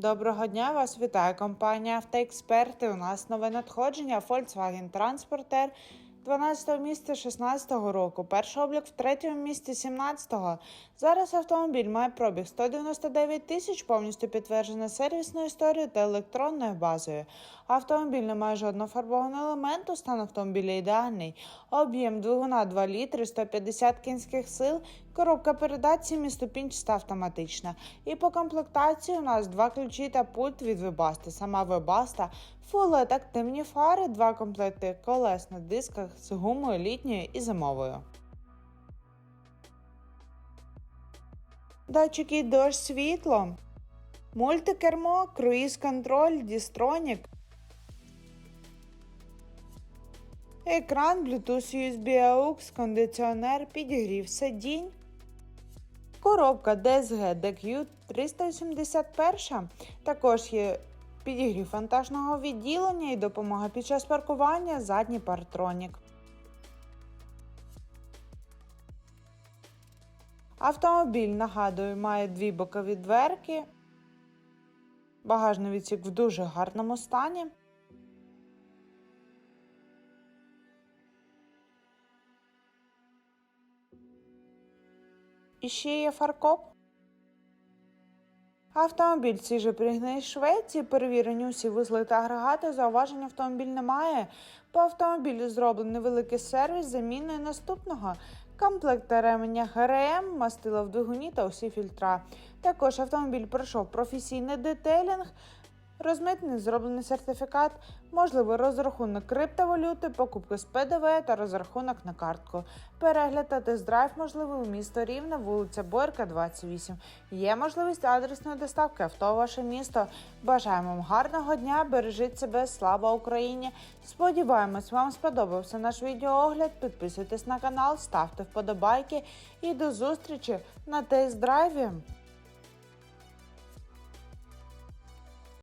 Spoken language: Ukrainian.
Доброго дня, вас вітає компанія Автоексперти. У нас нове надходження Volkswagen Transporter 12-го місця 16-го року. Перший облік в третьому місці 17-го. Зараз автомобіль має пробіг 199 тисяч, повністю підтверджена сервісною історією та електронною базою. Автомобіль не має жодного фарбованого елементу, стан автомобіля ідеальний. Об'єм двигуна 2 літри, 150 кінських сил, коробка передач 7 ступінчаста автоматична. І по комплектації у нас два ключі та пульт від Webaста. Сама Full LED активні фари, два комплекти колес на дисках з гумою літньою і зимовою. Датчики дощ світло, мультикермо, круїз-контроль, дістронік, екран, Bluetooth USB AUX, кондиціонер, підігрів сидінь. Коробка DSG DQ 381. Також є підігрів вантажного відділення і допомога під час паркування, задній партронік. Автомобіль, нагадую, має дві бокові дверки. Багажний відсік в дуже гарному стані. І ще є фаркоп. Автомобіль свіже пригнаний з Швеції, перевірені усі вузли та агрегати, зауважень автомобіль немає. По автомобілю зроблений великий сервіс заміною наступного. Комплект ременя ГРМ, мастила в двигуні та усі фільтра. Також автомобіль пройшов професійний детейлінг, розмитний зроблений сертифікат, можливий розрахунок криптовалюти, покупки з ПДВ та розрахунок на картку. Перегляд та тест-драйв можливий у місто Рівне, вулиця Борка, 28. Є можливість адресної доставки авто в ваше місто. Бажаємо вам гарного дня, бережіть себе, слава Україні! Сподіваємось, вам сподобався наш відеоогляд. Підписуйтесь на канал, ставте вподобайки і до зустрічі на тест-драйві!